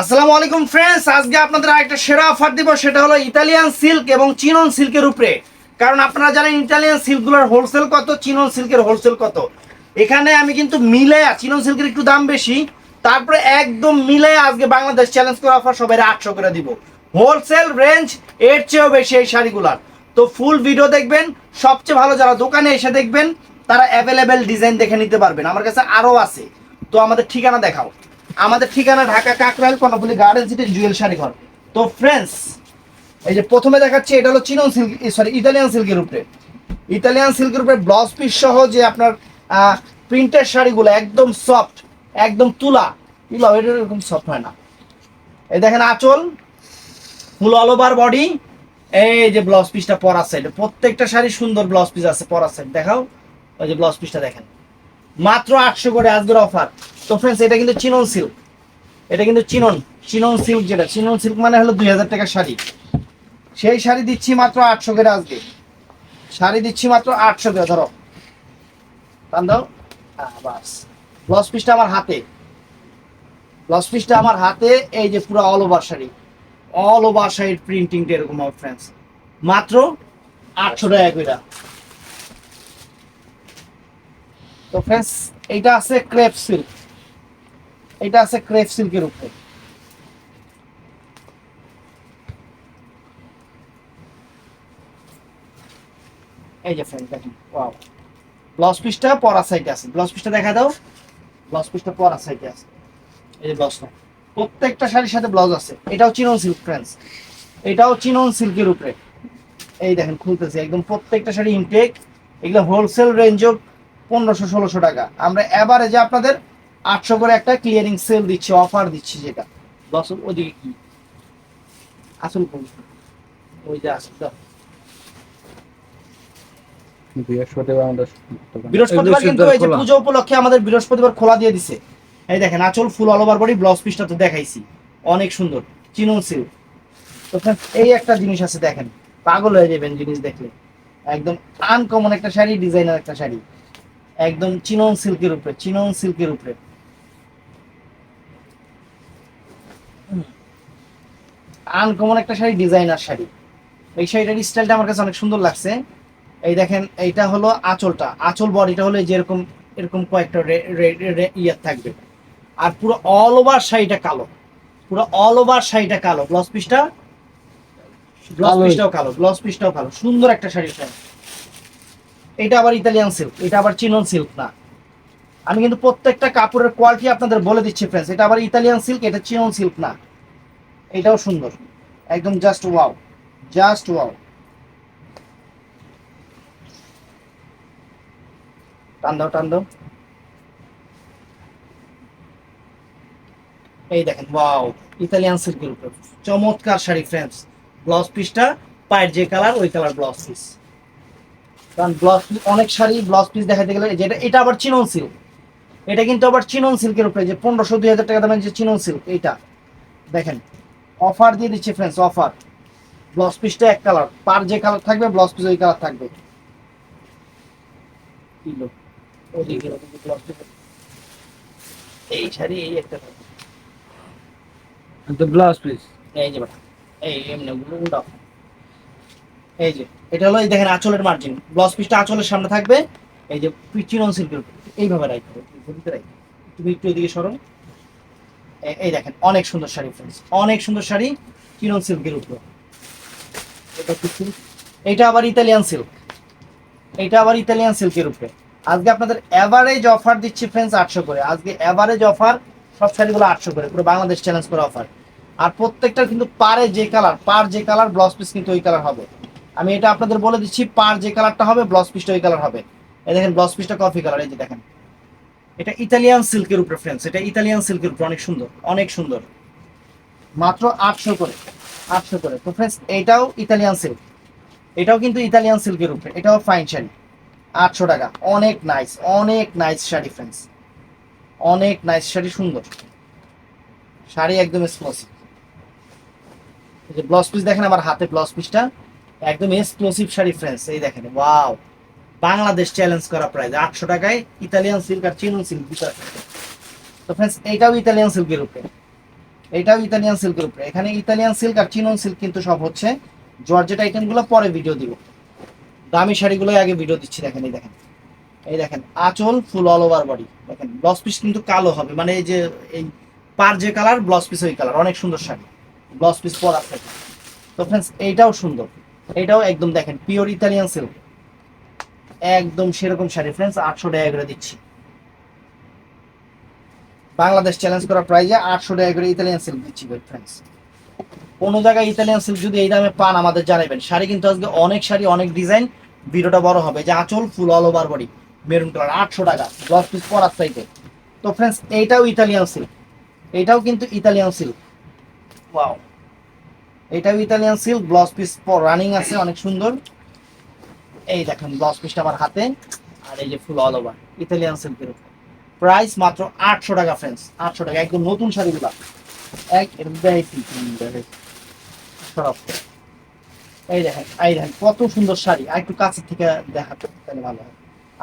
আসসালামু আলাইকুম ফ্রেন্ডস আজকে আপনাদের আরেকটা সেরা অফার দিব, সেটা হলো ইতালিয়ান সিল্ক এবং চিনন সিল্কের উপরে। কারণ আপনারা জানেন ইতালিয়ান সিল্কগুলোর হোলসেল কত চিনন সিল্কের হোলসেল কত। এখানে আমি কিন্তু মিলে চিনন সিল্কের একটু দাম বেশি, তারপরে একদম মিলে আজকে বাংলাদেশ চ্যালেঞ্জ করে অফার সবাই আটশো করে দিব। হোলসেল রেঞ্জ এর চেয়েও বেশি এই শাড়িগুলার। তো ফুল ভিডিও দেখবেন, সবচেয়ে ভালো যারা দোকানে এসে দেখবেন, তারা অ্যাভেলেবেল ডিজাইন দেখে নিতে পারবেন। আমার কাছে আরও আছে। তো আমাদের ঠিকানা দেখাও। আমাদের ঠিকানা ঢাকা কাকরাইল কর্ণফুলি গার্ডেন সিটি জুয়েল শাড়ি ঘর। তো ফ্রেন্ডস এই যে প্রথমে দেখাচ্ছি, এটা হলো চিনন সিল্ক সরি ইতালিয়ান সিল্কের উপরে। ইতালিয়ান সিল্কের উপরে ব্লাউজ পিস সহ যে আপনার প্রিন্টের শাড়িগুলো একদম সফট একদম তুলা। তুলা এটা এরকম সফট হয় না। এই দেখেন আঁচল ফুল অল ওভার বডি এই যে ব্লাউজ পিসটা পরার সাইড প্রত্যেকটা শাড়ি সুন্দর ব্লাউজ পিস আছে পরার সাইড দেখাও, ওই যে ব্লাউজ পিসটা দেখেন। মাত্র আটশো করে আজকের অফার তো ফ্রেন্ডস এটা কিন্তু চিনন সিল্ক এটা কিন্তু চিনন চিনন সিল্ক যেটা। চিনন সিল্ক মানে হলো দুই হাজার টাকার শাড়ি। সেই শাড়ি দিচ্ছি মাত্র আটশো করে আজকে। শাড়ি দিচ্ছি মাত্র আটশো করে, ধরো। টান পিসটা আমার হাতে। ব্লাউজ পিসটা আমার হাতে, এই যে পুরো all over sari. All over শাড়ির প্রিন্টিংটা এরকম হবে ফ্রেন্ডস মাত্র আটশো টাকা করে। তো ফ্রেন্ডস এইটা আছে ক্রেপ সিল্ক এটা আছে ক্রেপ সিল্কের উপরে। এই যে ফ্রেন্ড দেখেন ওয়াও ব্লাউজ পিসটা পরা সাইডে আছে। ব্লাউজ পিসটা দেখা দাও। ব্লাউজ পিসটা পরা সাইডে আছে। এই যে ব্লাউজটা প্রত্যেকটা শাড়ির সাথে ব্লাউজ আছে। এটাও চিনন সিল্ক ফ্রেন্ডস এটাও চিনন সিল্কের উপরে। এই দেখেন, খুলতেছে। একদম প্রত্যেকটা শাড়ি ইনটেক এগুলো হোলসেল রেঞ্জও পনেরোশো, ষোলোশো টাকা। আমরা এবারে যে আপনাদের আটশো করে একটা ক্লিয়ারিং সেল দিচ্ছি অফার দিচ্ছি যেটা। দশ ওদিকে কি? আসল কোন ওই যে আসল বৃহস্পতিবার আমাদের বৃহস্পতিবার কিন্তু এই যে পুজো উপলক্ষে আমাদের বৃহস্পতিবার খোলা দিয়ে দিছে। এই দেখেন আঁচল full all over body blouse পিসটা তো দেখাইছি। অনেক সুন্দর চিনন সিল্ক তো এই একটা জিনিস আছে দেখেন পাগল হয়ে যাবেন জিনিস দেখলে। একদম আনকমন একটা শাড়ি ডিজাইনার একটা শাড়ি। একদম চিনন সিল্কের উপরে চিনন সিল্কের উপরে। আনকমন একটা শাড়ি ডিজাইনার শাড়ি। এই শাড়িটার স্টাইলটা আমার কাছে অনেক সুন্দর লাগছে। এই দেখেন এইটা হলো আঁচলটা। আঁচল বডিটা হলো যেরকম এরকম কয়েকটা রে- রে- রে- ইয়ে থাকবে। আর পুরো অল ওভার শাড়িটা কালো। পুরো অল ওভার শাড়িটা কালো। ব্লাউজ পিসটা ব্লাউজ পিসটাও কালো ব্লাউজ পিসটাও কালো। সুন্দর একটা শাড়ি ফ্রেন্ড এটা আবার ইতালিয়ান সিল্ক এটা আবার চিনন সিল্ক না। আমি কিন্তু প্রত্যেকটা কাপড়ের কোয়ালিটি আপনাদের বলে দিচ্ছি ফ্রেন্ডস এটা আবার ইতালিয়ান সিল্ক এটা চিনন সিল্ক না। এটাও সুন্দর। একদম জাস্ট ওয়াও জাস্ট ওয়াও টান দাও টান দাও। এই দেখেন ওয়াও ইতালিয়ান সিল্কের উপর। চমৎকার শাড়ি ফ্রেন্ডস ব্লাউজ পিসটা পায়ের যে কালার ওই কালার ব্লাউজ পিস কারণ ব্লাউজ পিস অনেক শাড়ি ব্লাউজ পিস দেখাতে গেলে যেটা এটা আবার চিনন সিল্ক এটা কিন্তু আবার চিনন সিল্কের উপরে যে পনেরোশো, দুই হাজার টাকা দামের যে চিনন সিল্ক এইটা। দেখেন অফার দিয়ে দিচ্ছি ফ্রেন্ডস অফার ব্লাউজ পিসটা এক কালার পার যে কালার থাকবে ব্লাউজ পিস ওই কালার থাকবে। পিস এই শাড়ি এই একটা তো ব্লাউজ পিস এই যে এই এমনি এই যে এটা হলো এই দেখেন আঁচলের মার্জিন ব্লাউজ পিসটা আঁচলের সামনে থাকবে। এই যে চিনন সিল্কের উপর। এইভাবে হবে। ঘুরিতে তুমি একটু এদিকে সরো। এই দেখেন, অনেক সুন্দর শাড়ি ফ্রেন্ডস অনেক সুন্দর শাড়ি। চিনন সিল্কের উপর এটা এটা আবার ইতালিয়ান সিল্ক এটা আবার ইতালিয়ান সিল্কের উপরে আজকে আপনাদের এভারেজ অফার দিচ্ছি ফ্রেন্ডস আটশো করে। আজকে এভারেজ অফার সব শাড়িগুলো আটশো করে, পুরো বাংলাদেশ চ্যালেঞ্জ করে অফার আর প্রত্যেকটা কিন্তু পারে যে কালার পার যে কালার ব্লাউজ পিস কিন্তু ওই কালার হবে। আমি এটা আপনাদের বলে দিচ্ছি, পার যে কালারটা হবে ব্লাউজ পিসটা ওই কালার হবে। এই দেখেন ব্লাউজ পিসটা কফি কালার এই যে দেখেন। এটা ইতালিয়ান সিল্কের উপরে ফ্রেন্ডস এটা ইতালিয়ান সিল্কের উপরে অনেক সুন্দর অনেক সুন্দর। মাত্র আটশো করে আটশো করে। তো ফ্রেন্ডস এটাও ইতালিয়ান সিল্ক এটাও কিন্তু ইতালিয়ান সিল্কের উপরে, এটাও ফাইন শাড়ি আটশো টাকা, অনেক নাইস অনেক নাইস শাড়ি ফ্রেন্ডস অনেক নাইস শাড়ি, সুন্দর। শাড়ি একদম এই যে ব্লাউজ পিস দেখেন আমার হাতে ব্লাউজ পিসটা একদম এক্সক্লুসিভ শাড়ি ফ্রেন্ডস এই দেখেন ওয়াও বাংলাদেশ চ্যালেঞ্জ করা প্রাইস আটশো টাকায় ইতালিয়ান সিল্ক আর চিনুন সিল্ক দুটো তো ফ্রেন্ডস এইটাও ইতালিয়ান সিল্কের উপরে। এটাও ইতালিয়ান সিল্কের উপরে। এখানে ইতালিয়ান সিল্ক আর চিনন সিল্ক কিন্তু সব হচ্ছে। জর্জেট আইটেমগুলো পরে ভিডিও দিব। দামি শাড়িগুলোই আগে ভিডিও দিচ্ছি, দেখেন, এই দেখেন। এই দেখেন, আঁচল ফুল অল ওভার বডি দেখেন ব্লাউজ পিস কিন্তু কালো হবে। মানে এই যে, এই পার যে কালার ব্লাউজ পিস ওই কালার অনেক সুন্দর শাড়ি। ব্লাউজ পিস পরা থাকে। তো ফ্রেন্ডস এইটাও সুন্দর। এইটাও একদম দেখেন পিওর ইতালিয়ান সিল্ক একদম সেরকম শাড়ি। ফ্রেন্ডস আটশো টাকা করে দিচ্ছি। বাংলাদেশ চ্যালেঞ্জ করা প্রাইজে আটশো টাকা করে ইতালিয়ান সিল্ক দিচ্ছি ফ্রেন্ডস কোনো জায়গায় ইতালিয়ান সিল্ক যদি এই দামে পান, আমাদের জানাবেন। শাড়ি কিন্তু আজকে অনেক শাড়ি, অনেক ডিজাইন ভিডিওটা বড় হবে। যে আঁচল full all over body maroon colour আটশো টাকা। দশ পিস পরার সাইডে তো ফ্রেন্ডস এইটাও ইতালিয়ান সিল্ক এইটাও কিন্তু ইতালিয়ান সিল্ক ওয়াও এটাও Italian silk blouse piece running আছে, অনেক সুন্দর। এই দেখেন ব্লাউজ পিসটা আমার হাতে, আর এই যে ফুল অল ওভার ইতালিয়ান সিল্কের উপর। প্রাইস মাত্র আটশো টাকা ফ্রেন্ডস আটশো টাকা। একদম নতুন শাড়িগুলো। এক। এই দেখেন এই দেখেন, কত সুন্দর শাড়ি। আর একটু কাছের থেকে দেখাতে তাহলে ভালো হয়।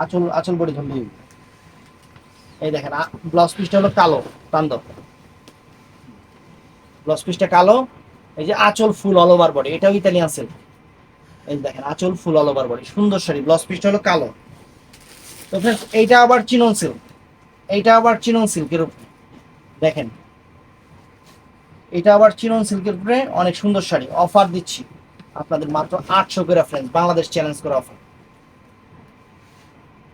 আঁচল আঁচল বড়ি ধরলেই এই দেখেন ব্লাউজ পিসটা হলো কালো টান্দ ব্লাউজ পিসটা কালো, এই যে আঁচল ফুল অল ওভার বডি এটাও ইতালিয়ান সিল্ক এই দেখেন আঁচল ফুল অল ওভার বডি সুন্দর শাড়ি ব্লাউজ পিসটা হলো কালো। তো friends, এইটা আবার চিনন সিল্ক এইটা আবার চিনন সিল্কের উপরে। দেখেন এটা আবার চিনন সিল্কের উপরে অনেক সুন্দর শাড়ি অফার দিচ্ছি আপনাদের মাত্র আটশো করে ফ্রেন্ড বাংলাদেশ চ্যালেঞ্জ করে অফার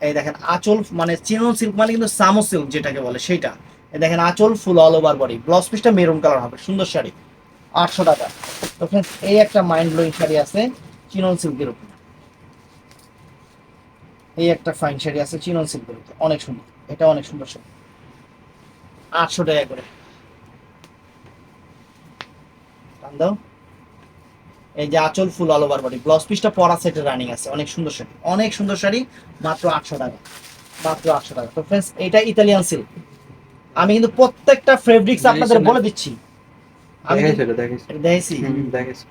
এই দেখেন আঁচল মানে চিনন সিল্ক মানে কিন্তু সামো সিল্ক যেটাকে বলে সেইটা। এই দেখেন আঁচল full all over body blouse পিসটা মেরুন কালার হবে সুন্দর শাড়ি আটশো টাকা। তো ফ্রেন্ডস এই একটা মাইন্ড ব্লোয়িং শাড়ি আছে চিনন সিল্কের উপরে। এই একটা ফাইন শাড়ি আছে চিনন সিল্কের উপরে। অনেক সুন্দর। এটা অনেক সুন্দর শাড়ি। আটশো টাকা করে। দাও। এই যে আঁচল full all over body blouse পিসটা পরা সেটের রানিং আছে। অনেক সুন্দর শাড়ি। অনেক সুন্দর শাড়ি মাত্র আটশো টাকা। মাত্র আটশো টাকা। তো ফ্রেন্ডস এটা ইতালিয়ান সিল্ক আমি কিন্তু প্রত্যেকটা ফেব্রিক্স আপনাদের বলে দিচ্ছি। আমি দেখাইছে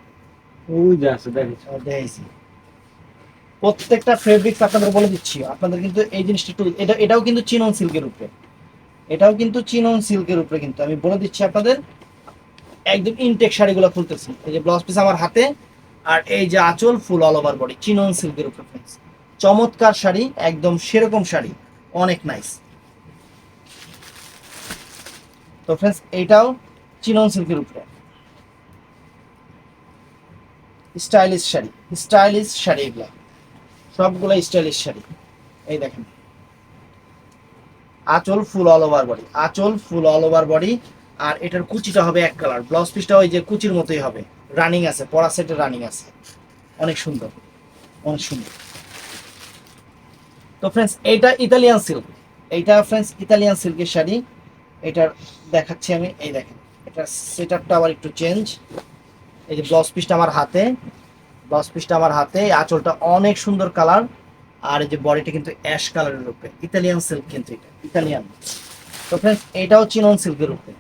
প্রত্যেকটা ফেব্রিক্স আপনাদের বলে দিচ্ছি। আপনাদের কিন্তু এই জিনিসটা একটু এটা এটাও কিন্তু চিনন সিল্কের উপরে। এটাও কিন্তু চিনন সিল্কের উপরে কিন্তু। আমি বলে দিচ্ছি আপনাদের, একদম ইনটেক শাড়িগুলো খুলতেছি। এই যে ব্লাউজ পিস আমার হাতে, আর এই যে আঁচল full all over body chinon সিল্কের উপরে friends। চমৎকার শাড়ি, একদম সেরকম শাড়ি। অনেক নাইস তো ফ্রেন্ডস এইটাও চিনন সিল্কের উপরে। স্টাইলিশ শাড়ি স্টাইলিশ শাড়ি এগুলা। সবগুলো স্টাইলিশ শাড়ি। এই দেখেন। আঁচল ফুল অল ওভার বডি আঁচল ফুল অল ওভার বডি আর এটার কুচিটা হবে এক কালার ব্লাউজ পিসটা ওই যে কুচির মতোই হবে। রানিং আছে পরা সেটের রানিং আছে। অনেক সুন্দর অনেক সুন্দর। তো ফ্রেন্ডস এইটা ইতালিয়ান সিল্ক এইটা ফ্রেন্ডস ইতালিয়ান সিল্কের শাড়ি। এটার দেখাচ্ছি আমি, এই দেখেন। এটার সেটআপটা আবার একটু চেঞ্জ এই যে ব্লাউজ পিসটা আমার হাতে ব্লাউজ পিসটা আমার হাতে আঁচলটা অনেক সুন্দর কালার আর এই যে বডিটা কিন্তু অ্যাশ কালারের উপরে ইতালিয়ান সিল্ক কিন্তু এটা ইতালিয়ান তো ফ্রেন্ডস এটাও চিনন সিল্কের উপরে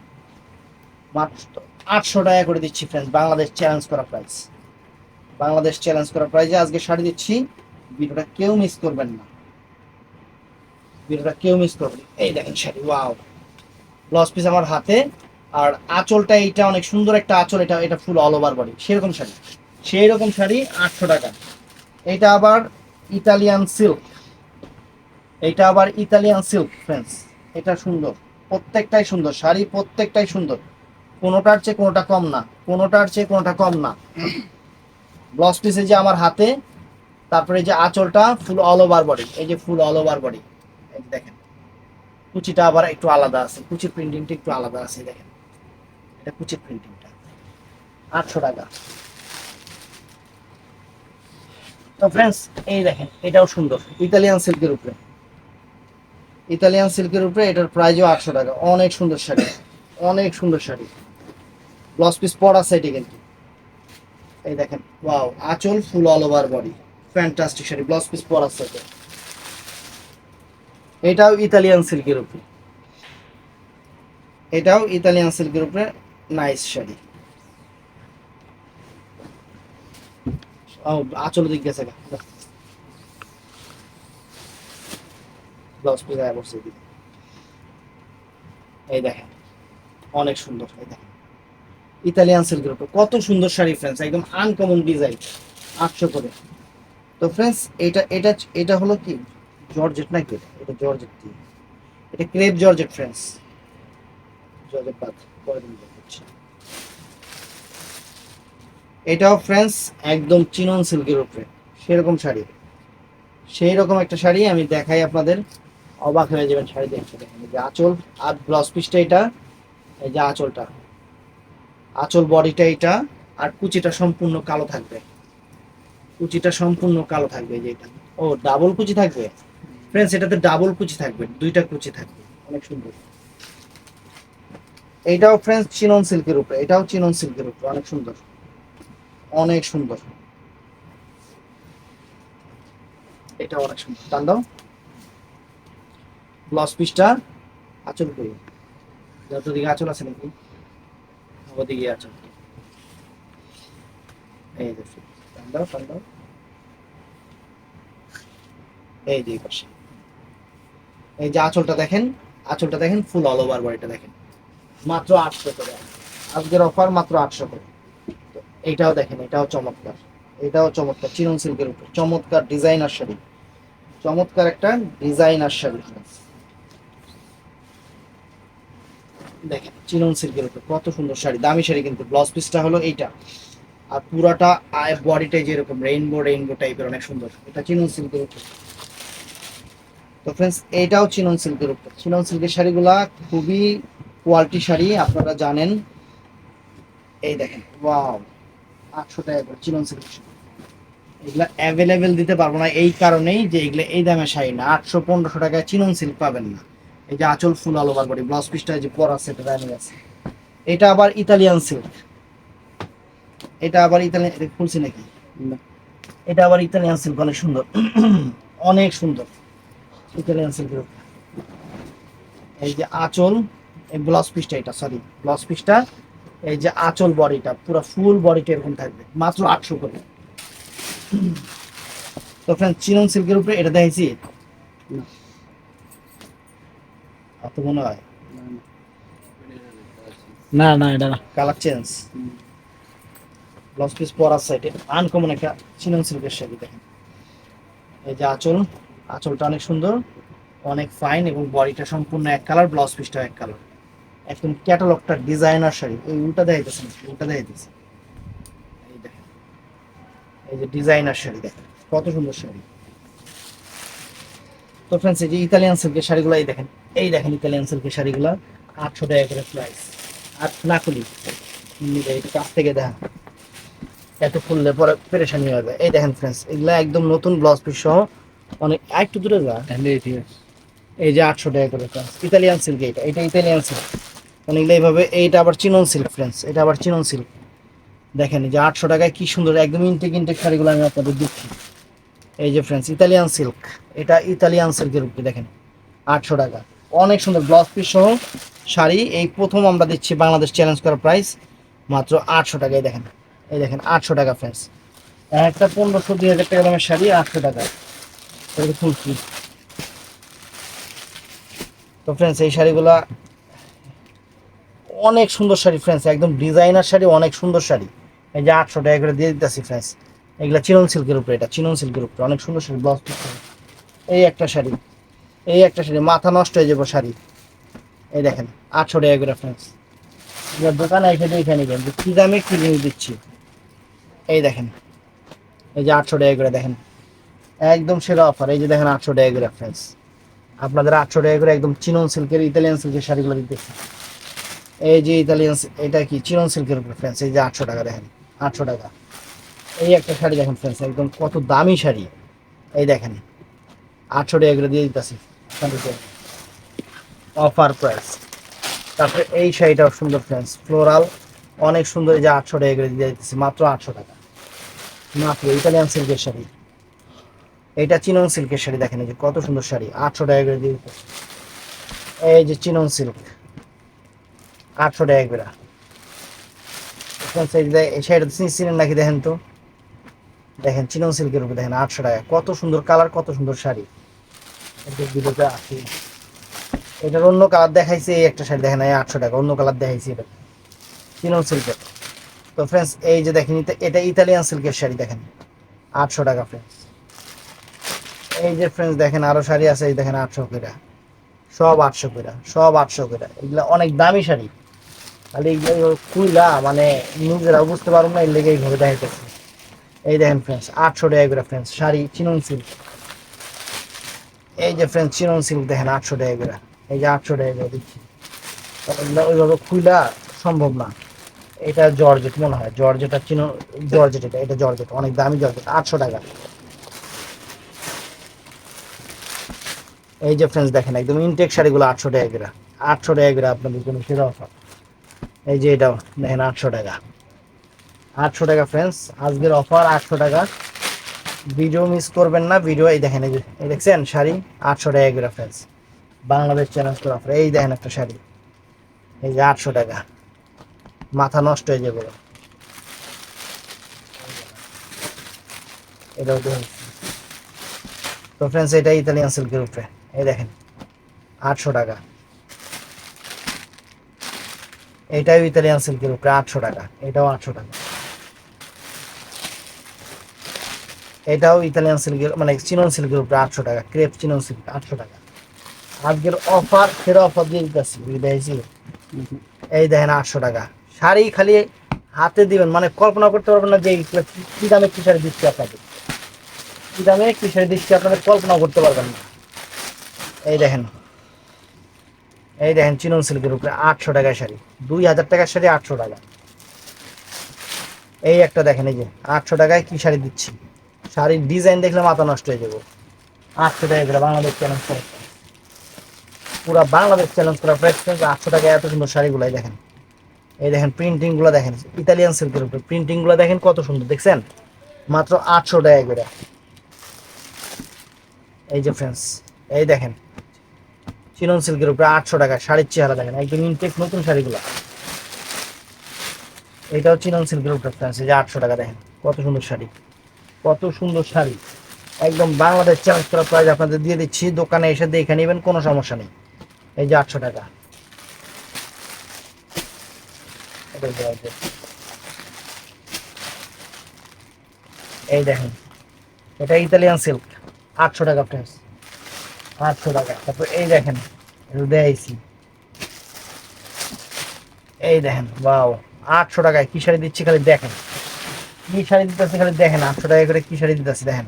মাত্র আটশো টাকা করে দিচ্ছি ফ্রেন্ডস বাংলাদেশ চ্যালেঞ্জ করা প্রাইস বাংলাদেশ চ্যালেঞ্জ করা প্রাইজে আজকে শাড়ি দিচ্ছি, ভিডিওটা কেউ মিস করবেন না। ভিডিওটা কেউ মিস করবেন এই দেখেন শাড়ি ওয়াও ব্লাউজ পিস আমার হাতে আর আঁচলটা এইটা অনেক সুন্দর একটা আঁচল, এটা এটা ফুল অল ওভার বডি সেরকম শাড়ি। সেই রকম শাড়ি আটশো টাকা। এটা আবার ইতালিয়ান সিল্ক এটা আবার ইতালিয়ান সিল্ক ফ্রেন্ডস এটা সুন্দর। প্রত্যেকটাই সুন্দর। শাড়ি প্রত্যেকটাই সুন্দর। কোনোটার চেয়ে কোনোটা কম না। কোনোটার চেয়ে কোনোটা কম না। ব্লাউজ পিসে যে আমার হাতে, তারপরে যে আঁচলটা ফুল অল ওভার বডি এই যে ফুল অল ওভার বডি দেখেন। কুচিটা আবার একটু আলাদা আছে। কুচির প্রিন্টিংটা একটু আলাদা আছে, দেখেন। এটা কুচির প্রিন্টিংটা আটশো টাকা। তো ফ্রেন্ডস এই দেখেন, এটাও সুন্দর। ইতালিয়ান সিল্কের উপরে। ইতালিয়ান সিল্কের উপরে এটার প্রাইসও আটশো টাকা। অনেক সুন্দর শাড়ি। অনেক সুন্দর শাড়ি। ব্লাউজ পিস পরা সাইডে কিন্তু। এই দেখেন ওয়াও আঁচল full all over body fantastic sari blouse piece পরা সাইডে এটাও ইতালিয়ান সিল্কের উপরে। এটাও ইতালিয়ান সিল্কের উপরে। নাইস শাড়ি। ও আঁচল দিক গেছে। ব্লাউজ পিস আয়া বসে দিকে এই দেখেন, অনেক সুন্দর, এই দেখেন। ইতালিয়ান সিল্কের উপর, কত সুন্দর শাড়ি ফ্রেন্ডস একদম আনকমন ডিজাইন আটশো করে। তো ফ্রেন্ডস এটা এটা এটা হলো কি? জর্জেট নাকি এটা? এটা জর্জেট কি এটা ক্রেপ জর্জেট ফ্রেন্ডস জর্জেট বাদ, পরে দিন দেখাচ্ছি। এটাও ফ্রেন্ডস একদম চিনন সিল্কের উপরে। সেরকম শাড়ি। সেই রকম একটা শাড়ি আমি দেখাই আপনাদের। অবাক হয়ে যাবেন শাড়ি দেখতে দেখেন যে আঁচল, আর ব্লাউজ পিসটা এটা, এই যে আঁচলটা। আঁচল বডিটা এটা, আর কুচিটা সম্পূর্ণ কালো থাকবে। কুচিটা সম্পূর্ণ কালো থাকবে যে এটা। ও ডাবল কুচি থাকবে? ফ্রেন্ডস এটাতে ডাবল কুচি থাকবে। দুইটা কুচি থাকবে। অনেক সুন্দর। এইটাও ফ্রেন্ডস চিনন সিল্কের উপরে। এটাও চিনন সিল্কের উপরে। অনেক সুন্দর। অনেক সুন্দর। এটা অনেক সুন্দর। টান দাও। ব্লাউজ পিসটা আঁচল করি। যতদিকে আঁচল আছে নাকি ওদিকে আঁচল এই যে টান দাও টান দাও। এই যে পাশে। এই যে আঁচলটা দেখেন আঁচলটা দেখেন ফুল অল ওভার বডিটা দেখেন। মাত্র আটশো করে। আজকের অফার মাত্র আটশো করে। এইটাও দেখেন, এটাও চমৎকার। এটাও চমৎকার, চিরন সিল্কের উপর। চমৎকার ডিজাইনার শাড়ি। চমৎকার একটা ডিজাইনার শাড়ি। দেখেন, চিরন সিল্কের উপর, কত সুন্দর শাড়ি। দামি শাড়ি কিন্তু ব্লাউজ পিসটা হলো এইটা। আর পুরাটা বডিটাই যেরকম রেইনবো রেইনবো টাইপের অনেক সুন্দর। এটা চিনন সিল্কের উপর। তো ফ্রেন্ডস এটাও চিনন সিল্কের উপর। চিনন সিল্কের শাড়িগুলা খুবই কোয়ালিটি শাড়ি, আপনারা জানেন। এই দেখেন ওয়াও আটশো টাকা করে চিনন সিল্কের শাড়ি এগুলা অ্যাভেলেবেল দিতে পারব না এই কারণেই যে এগুলো এই দামে শাড়ি না, আটশো পনেরোশো টাকায় চিনন সিল্ক পাবেন না। এই যে আঁচল ফুল আলো বার করি ব্লাউজ পিসটা যে পরা সেটা রানিং আছে। এটা আবার ইতালিয়ান সিল্ক। এটা আবার ইতালিয়ান খুলছি নাকি? এটা আবার ইতালিয়ান সিল্ক, অনেক সুন্দর। অনেক সুন্দর। ইতালিয়ান সিল্কের এই যে আঁচল, এই ব্লাউজ পিসটা এটা সরি ব্লাউজ পিসটা এই যে আঁচল বডিটা পুরো ফুল বডিটা এরকম থাকবে মাত্র আটশো করে। তো ফ্রেন্ড চিনন সিল্কের উপরে এটা দেখেছি। অত মনে হয় না না এটা না। কালার চেঞ্জ ব্লাউজ পিস পরার সাইডে আনকমন একটা চিনন সিল্কের শাড়ি দেখেন। এই যে আঁচল আঁচলটা অনেক সুন্দর অনেক ফাইন এবং বডিটা সম্পূর্ণ এক কালার ব্লাউজ পিসটা এক কালার একদম ক্যাটালগটা ডিজাইনার শাড়ি। এই উল্টা দেখাইতেছে উল্টা দেখাইতেছে এই দেখেন। এই যে ডিজাইনার শাড়ি দেখেন কত সুন্দর শাড়ি। তো ফ্রেন্ডস এই যে ইতালিয়ান সিল্কের শাড়িগুলো এই দেখেন এই দেখেন ইতালিয়ান সিল্কের শাড়িগুলো আটশো টাকা করে প্রাইস আর না খুলি কাছ থেকে দেখা এত খুললে পরে পেরেশানি হয়ে যাবে এই দেখেন ফ্রেন্ডস এগুলা একদম নতুন ব্লাউজ পিস সহ অনেক একটু দূরে যা। এই যে আটশো টাকা করে ফ্রেন্ডস ইতালিয়ান সিল্ক এটা এটা ইতালিয়ান সিল্ক অনেকগুলো এইভাবে, এইটা আবার চিনন সিল্ক ফ্রেন্ডস এটা আবার চিনন সিল্ক দেখেন যে আটশো টাকায় কি সুন্দর, একদম ইনটেক ইনটেক শাড়িগুলো আমি আপনাদের দিচ্ছি। এই যে ফ্রেন্ডস ইতালিয়ান সিল্ক এটা ইতালিয়ান সিল্কের উপরে দেখেন, আটশো টাকা। অনেক সুন্দর ব্লাউজ পিস সহ শাড়ি, এই প্রথম আমরা দিচ্ছি বাংলাদেশ চ্যালেঞ্জ করা প্রাইস মাত্র আটশো টাকায় দেখেন। এই দেখেন, আটশো টাকা ফ্রেন্ডস একটা পনেরোশো, দুই হাজার টাকা দামের শাড়ি, আটশো টাকা। কি তো ফ্রেন্ডস এই শাড়িগুলা অনেক সুন্দর শাড়ি ফ্রেন্ডস একদম ডিজাইনার শাড়ি, অনেক সুন্দর শাড়ি। এই যে আটশো টাকা করে দিয়ে দিতেছি ফ্রেন্ডস এগুলা চিনন সিল্কের উপরে, এটা চিনন সিল্কের উপরে, অনেক সুন্দর শাড়ি ব্লাউজ এই একটা শাড়ি, এই একটা শাড়ি, মাথা নষ্ট হয়ে যাব শাড়ি। এই দেখেন, আটশো টাকা করে ফ্রেন্ডস দোকানে এসে দেখে নেবেন যে কী দামে কী জিনিস দিচ্ছি। এই দেখেন, এই যে আটশো টাকা করে, দেখেন। একদম সেরা অফার এই যে দেখেন আটশো টাকা করে ফ্রেন্ডস আপনাদের আটশো টাকা করে একদম চিনন সিল্কের, ইতালিয়ান সিল্কের শাড়িগুলো দিতেছি। এই যে ইতালিয়ান এটা কি? চিনন সিল্কের উপরে ফ্রেন্ডস এই যে আটশো টাকা দেখেন, আটশো টাকা। এই একটা শাড়ি দেখেন ফ্রেন্ডস একদম কত দামি শাড়ি। এই দেখেন, আটশো টাকা করে দিয়ে দিতেছি। অফার প্রাইস তারপরে এই শাড়িটাও সুন্দর ফ্রেন্ডস ফ্লোরাল অনেক সুন্দর এই যে আটশো টাকা করে দিয়ে দিতেছি, মাত্র আটশো টাকা। মাত্র ইতালিয়ান সিল্কের শাড়ি। এইটা চিনন সিল্কের শাড়ি দেখেন, এই যে কত সুন্দর শাড়ি, আটশো টাকা করে দিয়ে দিতেছি। এই যে চিনন সিল্ক আটশো টাকা করে শাড়িটা চিনেন নাকি দেখেন তো? দেখেন, চিনন সিল্কের উপরে দেখেন, আটশো টাকা। কত সুন্দর কালার, কত সুন্দর শাড়ি। আছে। এটার অন্য কালার দেখাইছে এই একটা শাড়ি, দেখেন, এই আটশো টাকা। অন্য কালার দেখাইছে এটা। চিনন সিল্কের। তো ফ্রেন্ডস এই যে দেখেন এটা- ইতালিয়ান সিল্কের শাড়ি, দেখেন। আটশো টাকা ফ্রেন্ডস এই যে ফ্রেন্ডস দেখেন, আরও শাড়ি আছে, এই দেখেন, আটশো করে সব আটশো করে সব আটশো করে এগুলো অনেক দামি শাড়ি। খালি খুইলা মানে নিজেরা বুঝতে পারব না, এর লেগে এইভাবে দেখাইতেছে। এই দেখেন ফ্রেন্ডস আটশো টাকা করে ফ্রেন্ডস শাড়ি চিনন সিল্ক এই যে ফ্রেন্ডস চিনন সিল্ক দেখেন, আটশো টাকা করে। এই যে আটশো টাকা করে দিচ্ছি। ওইভাবে খুইলা সম্ভব না। এটা জর্জেট মনে হয়, জর্জেটা চিনো জর্জেট এটা এটা জর্জেট, অনেক দামি জর্জেট, আটশো টাকা। এই যে ফ্রেন্ডস দেখেন, একদম ইনটেক শাড়িগুলো আটশো টাকা করে। আটশো টাকা করে আপনাদের জন্য সেরা অফার এই যে এটা দেখেন আটশো টাকা। আটশো টাকা ফ্রেন্ডস আজকের অফার আটশো টাকা। ভিডিও মিস করবেন না ভিডিও এই দেখেন এই দেখছেন শাড়ি? আটশো টাকা করে ফ্রেন্ডস বাংলাদেশ চ্যানেল করে অফার এই দেখেন একটা শাড়ি। এই যে আটশো টাকা। মাথা নষ্ট হয়ে যাবে। এটাও তো ফ্রেন্ডস এটা ইতালিয়ান সিল্কের উপরে। এই দেখেন, আটশো টাকা। এটাও ইতালিয়ান সিল্কের উপরে আটশো টাকা, এটাও আটশো টাকা। এটাও ইতালিয়ান সিল্কের মানে চিনন সিল্কের উপরে আটশো টাকা ক্রেপ চিনন সিল্ক আটশো টাকা। আজকের অফার সেরা অফার দিয়ে দিতেছি, বুঝতে এই দেখেন আটশো টাকা। শাড়ি খালি হাতে দিবেন মানে কল্পনা করতে পারবেন না যে কি- দামে কি শাড়ি দিচ্ছি আপনাদের কি দামে কি শাড়ি দিচ্ছি আপনাদের কল্পনা করতে পারবেন না। এই দেখেন এই দেখেন চিনন সিল্কের উপরে আটশো টাকার শাড়ি, দুই হাজার টাকার শাড়ি আটশো টাকা। এই একটা দেখেন, এই যে আটশো টাকায় কি শাড়ি দিচ্ছি? শাড়ির ডিজাইন দেখলে মাথা নষ্ট হয়ে যাব। আটশো টাকা বাংলাদেশ চ্যালেঞ্জ করে। পুরো বাংলাদেশ চ্যালেঞ্জ করা প্রাইস আটশো টাকা এত সুন্দর শাড়িগুলাই দেখেন। এই দেখেন প্রিন্টিংগুলো দেখেন ইতালিয়ান সিল্কের উপরে প্রিন্টিংগুলো দেখেন কত সুন্দর, দেখছেন? মাত্র আটশো টাকা করে এই যে ফ্রেন্ডস এই দেখেন চিনন সিল্কের উপরে আটশো টাকা, শাড়ির চেহারা দেখেন, একদম ইনটেক নতুন শাড়িগুলো। এটাও চিনন সিল্কের উপরে এই যে আটশো টাকা দেখেন, কত সুন্দর শাড়ি, কত সুন্দর শাড়ি। একদম বাংলাদেশ চ্যালেঞ্জ করা প্রাইস আপনাদের দিয়ে দিচ্ছি, দোকানে এসে দেখে নেবেন, কোনো সমস্যা নেই। এই যে আটশো টাকা। আছে। এই দেখেন, এটা ইতালিয়ান সিল্ক আটশো টাকা প্রাইস আটশো টাকা। তারপর এই দেখেন দেখাইছি এই দেখেন বাও আটশো টাকায় কি শাড়ি দিচ্ছি খালি দেখেন। কি শাড়ি দিতেছে খালি দেখেন, আটশো টাকা করে কি শাড়ি দিতেছে দেখেন।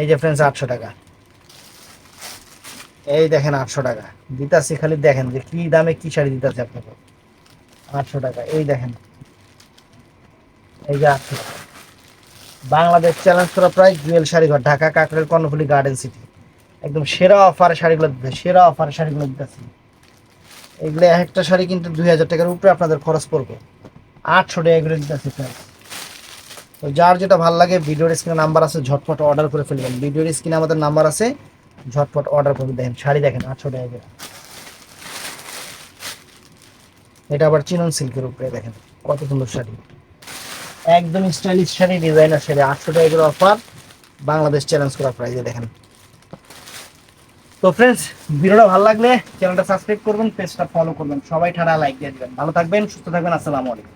এই যে ফ্রেন্ডস আটশো টাকা। এই দেখেন, আটশো টাকা। দিতাছি খালি দেখেন যে কি দামে কি শাড়ি দিতেছে আপনাকে। আটশো টাকা, এই দেখেন। এই যে আটশো টাকা। বাংলাদেশ চ্যালেঞ্জ করা প্রায় জুয়েল শাড়ি ঘর ঢাকা কাকরের কর্ণফুলি গার্ডেন সিটি একদম সেরা অফার শাড়িগুলো দিতে, সেরা অফার শাড়িগুলো দিতেছি এগুলো এক একটা শাড়ি কিন্তু দুই হাজার টাকার উপরে আপনাদের খরচ পড়বে। আটশো টাকা করে দিতেছি ফ্রেন্ডস তো যার যেটা ভালো লাগে, ভিডিওর স্ক্রিনে নাম্বার আছে, ঝটপট অর্ডার করে ফেলবেন। ভিডিওর স্ক্রিনে আমাদের নাম্বার আছে, ঝটপট অর্ডার করে দেখেন। শাড়ি দেখেন, আটশো টাকা করে। এটা আবার চিনন সিল্কের উপরে দেখেন, কত সুন্দর শাড়ি। একদম স্টাইলিশ শাড়ি ডিজাইনার শাড়ি, আটশো টাকা করে অফার বাংলাদেশ চ্যালেঞ্জ করা প্রাইজে দেখেন। তো ফ্রেন্ডস ভিডিওটা ভালো লাগলে চ্যানেলটা সাবস্ক্রাইব করবেন পেজটা ফলো করবেন। সবাই ঠাড়া লাইক দিয়ে দিবেন। ভালো থাকবেন, সুস্থ থাকবেন, আসসালামু আলাইকুম।